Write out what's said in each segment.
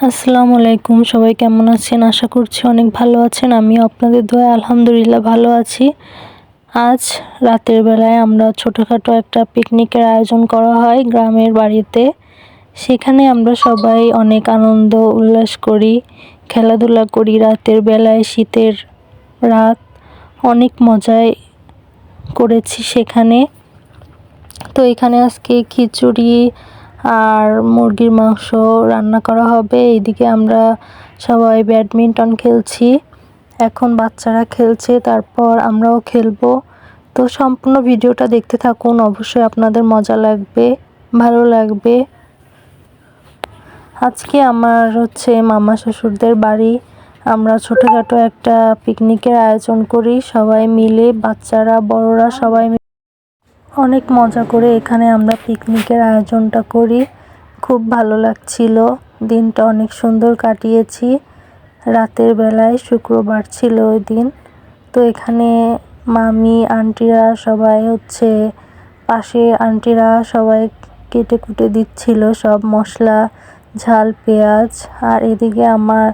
আসসালামু আলাইকুম, সবাই কেমন আছেন? আশা করছি অনেক ভালো আছেন। আমি আপনাদের দোয়া আলহামদুলিল্লাহ ভালো আছি। আজ রাতের বেলায় আমরা ছোটোখাটো একটা পিকনিকের আয়োজন করা হয় গ্রামের বাড়িতে। সেখানে আমরা সবাই অনেক আনন্দ, উল্লাস করি, খেলাধুলা করি রাতের বেলায়, শীতের রাত। অনেক মজায় করেছি সেখানে। তো এখানে আজকে খিচুড়ি আর মুরগির মাংস রান্না করা হবে। এইদিকে আমরা সবাই ব্যাডমিন্টন খেলছি। এখন বাচ্চারা খেলছে, তারপর আমরাও খেলব। তো সম্পূর্ণ ভিডিওটা দেখতে থাকুন, অবশ্যই আপনাদের মজা লাগবে, ভালো লাগবে। আজকে আমার হচ্ছে মামা শ্বশুরদের বাড়ি। আমরা ছোটোখাটো একটা পিকনিকের আয়োজন করি, সবাই মিলে, বাচ্চারা, বড়রা সবাই অনেক মজা করে এখানে আমরা পিকনিকের আয়োজনটা করি। খুব ভালো লাগছিল। দিনটা অনেক সুন্দর কাটিয়েছি। রাতের বেলায় শুক্রবার ছিল ওই দিন। তো এখানে মামি, আন্টিরা সবাই হচ্ছে পাশে আন্টিরা সবাই কেটে কুটে দিচ্ছিল সব মশলা, ঝাল, পেঁয়াজ। আর এদিকে আমার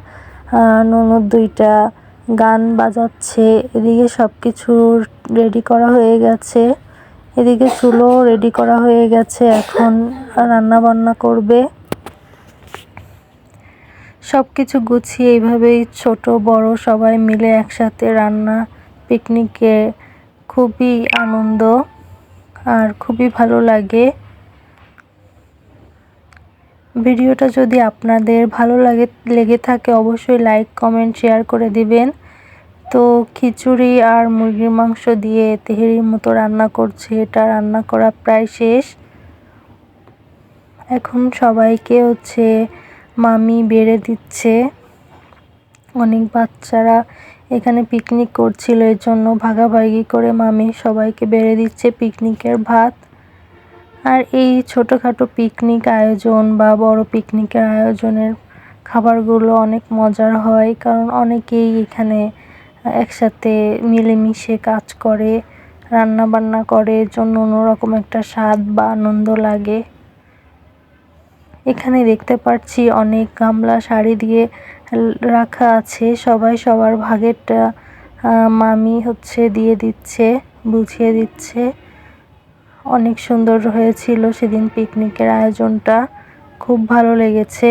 ননদ দুইটা গান বাজাচ্ছে। এদিকে সব কিছু রেডি করা হয়ে গেছে। এদিকে চুলো রেডি করা হয়ে গেছে এখন রান্না বান্না করবে। সব কিছু গুছিয়ে এইভাবেই ছোট, বড় সবাই মিলে একসাথে রান্না পিকনিকে খুবই আনন্দ আর খুবই ভালো লাগে। ভিডিওটা যদি আপনাদের ভালো লাগে, লেগে থাকে অবশ্যই লাইক কমেন্ট শেয়ার করে দিবেন। তো খিচুড়ি আর মুরগির মাংস দিয়ে তেহেরির মতো রান্না করছে। এটা রান্না করা প্রায় শেষ। এখন সবাইকে হচ্ছে মামি বেড়ে দিচ্ছে। অনেক বাচ্চারা এখানে পিকনিক করছিল এর জন্য ভাগাভাগি করে মামি সবাইকে বেড়ে দিচ্ছে পিকনিকের ভাত। আর এই ছোটোখাটো পিকনিক আয়োজন বা বড় পিকনিকের আয়োজনের খাবারগুলো অনেক মজার হয়, কারণ অনেকেই এখানে একসাথে মিলেমিশে কাজ করে রান্না বান্না করে জন্য অন্যরকম একটা স্বাদ বা আনন্দ লাগে। এখানে দেখতে পাচ্ছি অনেক গামলা শাড়ি দিয়ে রাখা আছে। সবাই সবার ভাগেরটা মামি হচ্ছে দিয়ে দিচ্ছে, বুঝিয়ে দিচ্ছে। অনেক সুন্দর হয়েছিল সেদিন পিকনিকের আয়োজনটা। খুব ভালো লেগেছে।